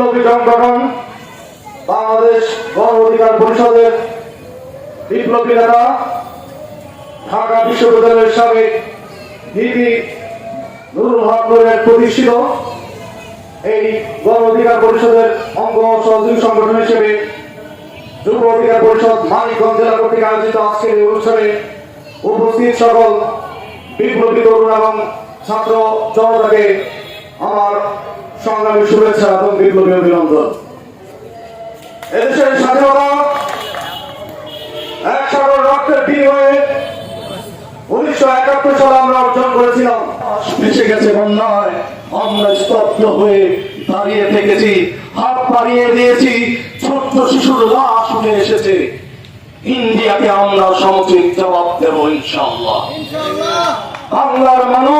বিপ্লবী সংগঠন, বাংলাদেশ গণ অধিকার পরিষদের বিপ্লবী নেতা, ঢাকা বিশ্ববিদ্যালয়ের সাবেক ভিপি নুরুল হক নুরের প্রতিষ্ঠিত এই গণ অধিকার পরিষদের অঙ্গ সহযোগী সংগঠন হিসেবে যুব অধিকার পরিষদ মানিকগঞ্জ জেলা কর্তৃক আয়োজিত আজকের এই অনুষ্ঠানে উপস্থিত সকল বিপ্লবী তরুণ এবং ছাত্র জনতাকে আমার সংগ্রামী শুভেচ্ছা এবং বিপ্লবী অভিনন্দন। এদেশের স্বাধীনতা এক সাগর রক্তের বিনিময়ে উনিশশো একাত্তর সালে আমরা অর্জন করেছিলাম। ভেসে গেছে বন্যায় আমরা স্তব্ধ হয়ে দাঁড়িয়ে থেকেছি, হাত বাড়িয়ে দিয়েছি, ছোট্ট শিশুর লাশ উঠে এসেছে। ইন্ডিয়াকে আমরা সমুচিত জবাব দেব ইনশাল্লাহ বাংলার মানুষ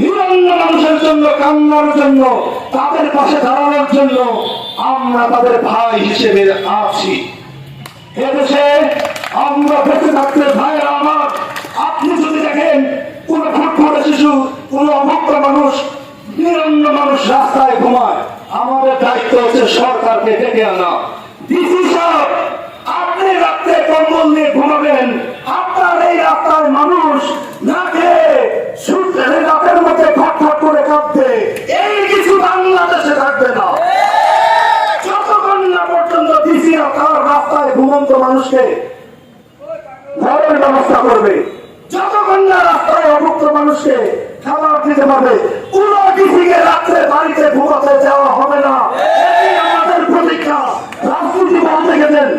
নিরন্ন মানুষের জন্য, কান্নার জন্য, তাদের পাশে দাঁড়ানোর জন্য আমরা তাদের ভাই হিসেবে আছি। এদেশে আমরা বেঁচে থাকতে ভাইরা আমার, আপনি যদি দেখেন কোন ফুটফুটে শিশু, কোন অভুক্ত মানুষ নিরন্ন মানুষ রাস্তায় ঘুমায়, আমাদের দায়িত্ব হচ্ছে সরকারকে ডেকে আনা। ডিসি সাহেব, আপনি রাত্রে কম্বল নিয়ে ঘুমাবেন আপনার এই রাস্তায় মানুষ না খেয়ে সূর্যের রাতের মধ্যে খটখট করে কাঁপবে এই কিছু বাংলাদেশে থাকবে না যতক্ষণ না পর্যন্ত ডিসি তার রাস্তায় ঘুমন্ত মানুষকে ঘরের ব্যবস্থা করবে। যতক্ষণ না রাস্তায় অভুক্ত মানুষকে খাবার দিতে পারবে কোন ডিসিকে রাত্রে বাড়িতে ঘুমাতে যাওয়া হবে না। আমাদের প্রতীক্ষা। রাজনীতি গেছেন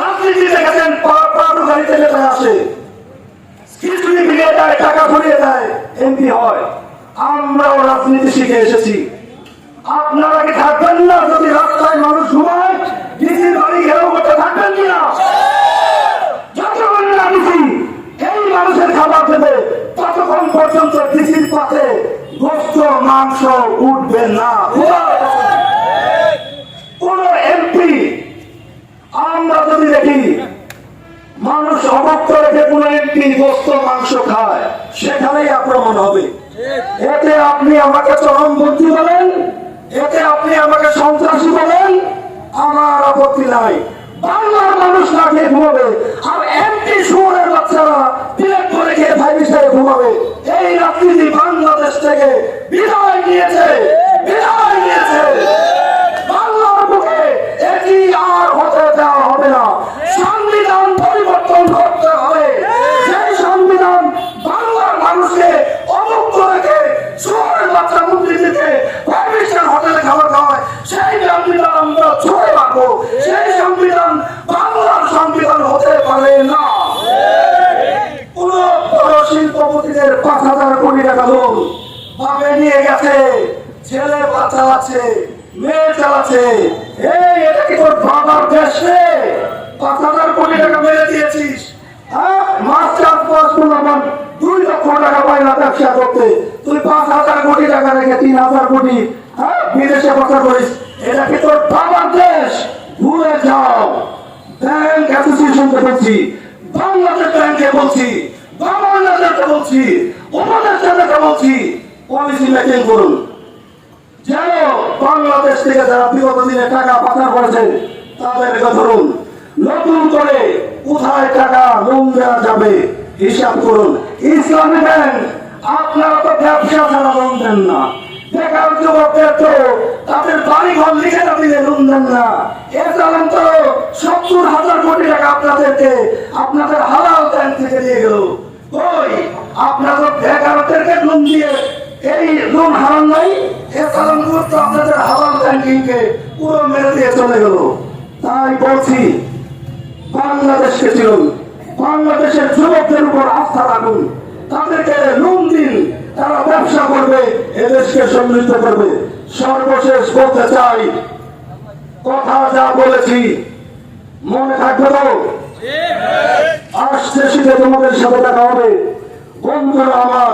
রাজনীতি দেখেছেন? গাড়িতে নেতায় আসে। দেয় টাকা ফুরিয়ে দেয় এমপি হয়। আমরাও রাজনীতি শিখে এসেছি। আপনারা কি থাকবেন না যদি রাস্তায় মানুষ ঘুমায় ডিসির বাড়ি ঘেরাও করতে থাকবেন না যতক্ষণ না ডিসি এই মানুষের খাবার দেবে ততক্ষণ পর্যন্ত ডিসির পাশে গোস্ত মাংস উঠবে না। কোন এমপি, আমরা যদি দেখি, মানুষ অভক্ত রেখে কোন একটি গোস্ত মাংস খায়, সেখানেই আক্রমণ হবে। এতে আপনি আমাকে চরমপন্থী বলেন, এতে আপনি আমাকে সন্ত্রাসী বলেন, আমার আপত্তি নাই। বাংলার মানুষ না খেয়ে ঘুমাবে আর এমপি সুরের বাচ্চারা প্লেট করে খেয়ে ফাইভ স্টারে ঘুমাবে। এই রাজনীতি বাংলাদেশ থেকে বিদায় নিয়েছে বিদায় নিয়েছে। বাংলার বুকে এটি আর হতে দেওয়া হবে না সংবিধান পরিবর্তন করতে হবে সেই সংবিধান বাংলার মানুষকে অমুক্ত রেখে শহরের বাচ্চা মন্ত্রী থেকে পারমিশন হোটেলে খাবার খাওয়ায় সেই সংবিধান আমরা ছড়ে রাখব সেই সংবিধান বাংলার সংবিধান হতে পারে না কোন বড় শিল্পপতিদের পাঁচ হাজার কোটি টাকা লোন ভাবে নিয়ে গেছে ছেলে বাচ্চা আছে মেয়ে চালাচ্ছে এই, এটা কি তোর বাবার দেশ পাঁচ হাজার কোটি টাকা মেরে দিয়েছিস। হ্যাঁ? হ্যাঁ বিদেশে পাচার করিস। এটা কি তোর বাবার দেশ? ভুলে যাও। ব্যাংক অ্যাসোসিয়েশনকে বলছি, বাংলাদেশ ব্যাংকে বলছি বাংলাদেশকে বলছি উপদেষ্টাদেরকে বলছি পলিসি মেকিং করুন। যেন বাংলাদেশ থেকে যারা বিগত দিনে টাকা পাচার করেছে তাদেরকে ধরুন। নতুন করে কোথায় টাকা লোন দেওয়া যাবে, হিসাব করুন। ইসলামী ব্যাংক, আপনারা তো ব্যবসা ছাড়া লোন দেন না। বেকার যুবকদের তো তাদের বাড়ি ঘর লিখে দিলে লোন দেন না এছাড়া তো সত্তর হাজার কোটি টাকা আপনাদেরকে আপনাদের হালাল ব্যাংক থেকে দিয়ে গেল। ওই আপনাদের বেকারদেরকে লোন দিয়ে এই লোন হারান নাই এছাড়া মুহূর্ত আপনাদের হালাল ব্যাংকিং কে পুরো মেরে দিয়ে চলে গেল। তাই বলছি বাংলাদেশকে চিনুন বাংলাদেশের যুবকদের উপর আস্থা রাখুন। তাদেরকে লোন দিন এদেশকে সমৃদ্ধ করবে। সর্বশেষ বলতে চাই কথা যা বলেছি মনে থাকবে তো? আসছে শীতে তোমাদের সাথে দেখা হবে। বন্ধুরা আমার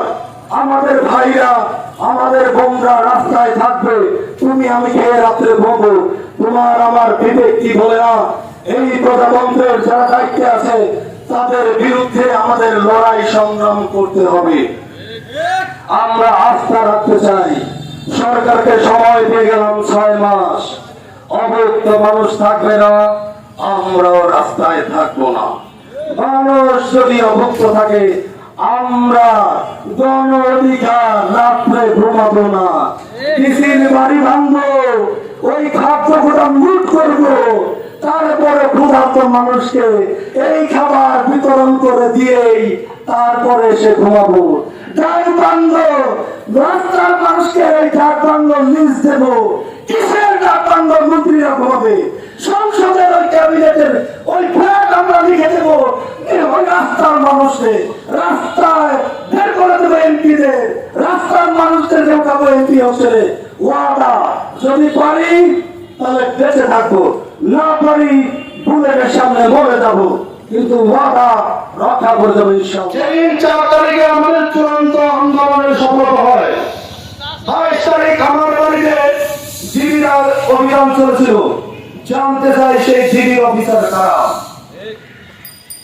আমাদের ভাইরা, আমাদের বোনরা রাস্তায় থাকবে। তুমি, আমি খেয়ে রাত্রে ঘুমবো তোমার আমার বিবেক কি বলে না? এই প্রজাতন্ত্রের যারা দায়িত্বে আছে, তাদের বিরুদ্ধে আমাদের লড়াই সংগ্রাম করতে হবে। আমরা আস্থা রাখতে চাই। সরকারকে সময় দিয়ে গেলাম ছয় মাস। অবৈধ মানুষ থাকবে না, আমরাও রাস্তায় থাকব না। মানুষ যদি অভুক্ত থাকে আমরা গণ অধিকার রাত্রে ঘুমাবো না। কিসির বাড়ি ভাঙবো, ওই খাদ্য গোদাম লুট করব। তারপরে ক্ষুধার্ত মানুষকে এই খাবার বিতরণ করে দিয়েই তারপরে সে ঘুমাবো। রাস্তার মানুষকে এই ডাক লিজ কিসের ডাক বান্ধ মন্ত্রীরা ঘুমাবে। সংসদের ওই ক্যাবিনেটের ওই ফ্ল্যাট আমরা লিখে দেবো। রাস্তার মানুষকে রাস্তায় বের করে দেবো এমপিদের। রাস্তার মানুষদের কেউ খাব এমপি হোস্টেলে ওয়াদা, যদি পারি, তাহলে বেঁচে থাকব। না পারি বুলেটের সামনে মরে যাব। কিন্তু ওয়াদা রক্ষা করে দেবো যেদিন চার তারিখে আমাদের চূড়ান্ত আন্দোলনের সফলতা হয়, বাইশ তারিখ আমার বাড়িতে জিবির অভিযান চলেছিল। জানতে চাই সেই জিবির অফিসার কারা।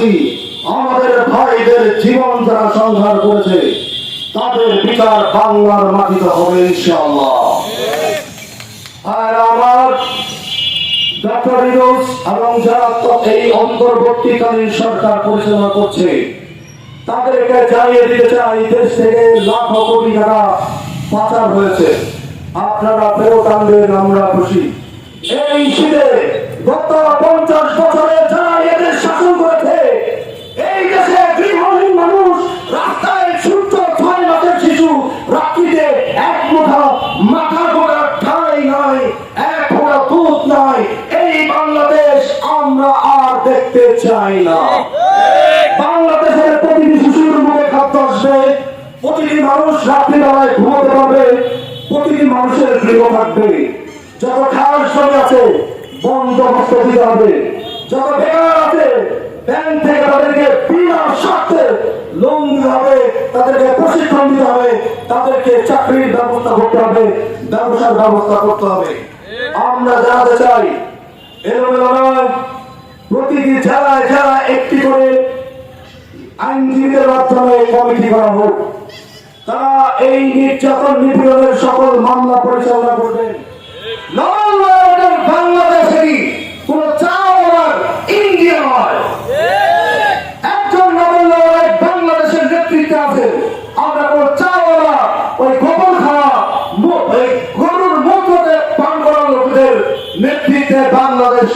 করেছি আমাদের ভাইদের জীবন যারা সংহার করেছে, তাদের বিচার বাংলার মাটিতে হবে এই অন্তর্বর্তীকালীন সরকার পরিচালনা করছে, তাদেরকে জানিয়ে দিতে চাই, দেশ থেকে লাখ কোটি টাকা পাচার হয়েছে। আপনারা ফেরত আনবেন, আমরা খুশি। এই শীতে গত পঞ্চাশ বছরে যারা এদের দেখতে না বাংলাদেশের প্রতিটি শিশুর মুখে খাদ্য আসবে, প্রতিটি মানুষ রাত্রিবেলায় ঘুমোতে পারবে, প্রতিটি মানুষের গৃহ থাকবে। যত খাস জমি আছে বন্দোবস্ত দিতে হবে। যত বেকার আছে, ব্যাংক থেকে তাদেরকে বিনা স্বার্থে লোন দিতে হবে, তাদেরকে প্রশিক্ষণ দিতে হবে, তাদেরকে চাকরির ব্যবস্থা করতে হবে, ব্যবসার ব্যবস্থা করতে হবে। আমরা জানাতে চাই, এলোমেলো নয় প্রতিটি জেলায় জেলায় একটি করে আইনজীবীদের মাধ্যমে কমিটি করা হোক। তারা এই নির্যাতন নিপীড়নের সকল মামলা পরিচালনা করবেন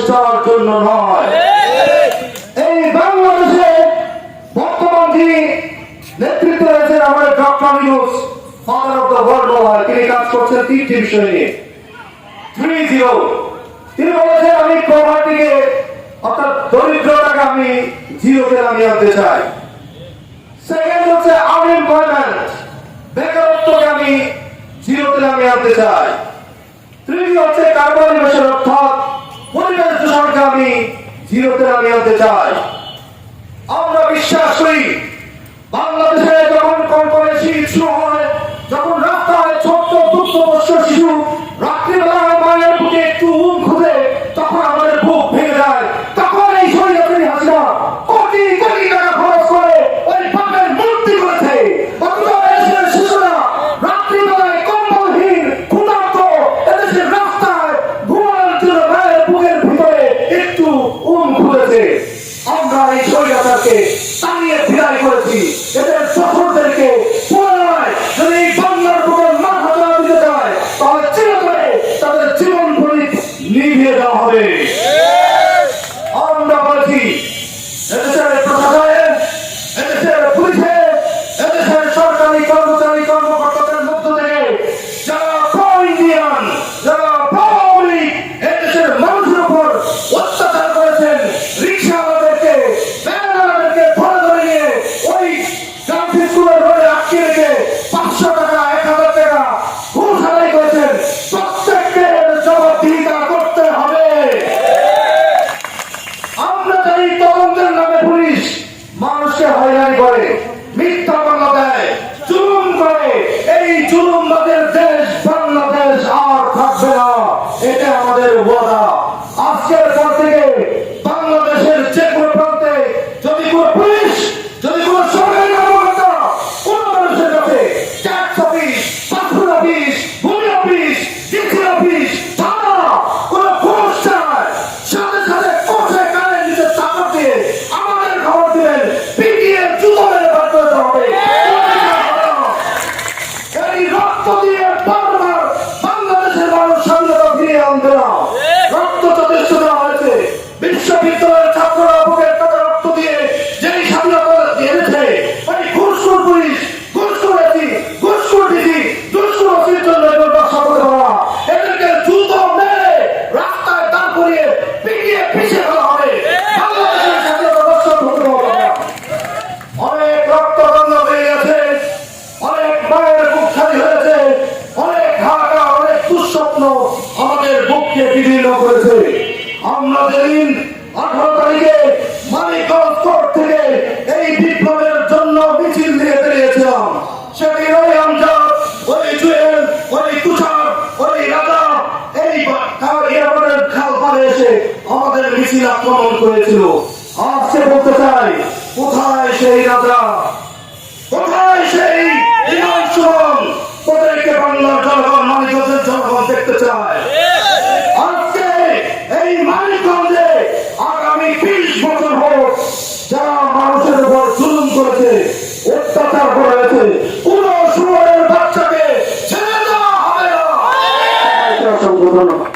চাওয়ার জন্য নয়। এই বাংলাদেশে বর্তমান যিনি নেতৃত্বে রয়েছেন আমাদের doctor Yunus father of the world তিনি কাজ করছেন তিনটি বিষয় নিয়ে। থ্রি জিরো তিনি বলেছেন, আমি প্রভার্টিকে অর্থাৎ দরিদ্রটাকে আমি জিরোতে নামিয়ে আনতে চাই। সেকেন্ড হচ্ছে আনএমপ্লয়মেন্ট বেকারত্বকে আমি জিরোতে নামিয়ে আনতে চাই। তৃতীয় হচ্ছে কার্বন ইমিশন অর্থাৎ পরিবেশ দূষণকে আমি জিরোতে নামিয়ে আনতে চাই কোথায় সেই রাজা? কোথায় সেই বিধানসভা তাদেরকে বাংলার জনগণ, মানিকগঞ্জের জনগণ দেখতে চায়। আজকে এই মানিকগঞ্জে আগামী বিশ বছর হোক যারা মানুষের উপর জুলুম করেছে, অত্যাচার করেছে কোন সুরের বাচ্চাকে ছেড়ে দেওয়া হবে না। আচ্ছা, অসংখ্য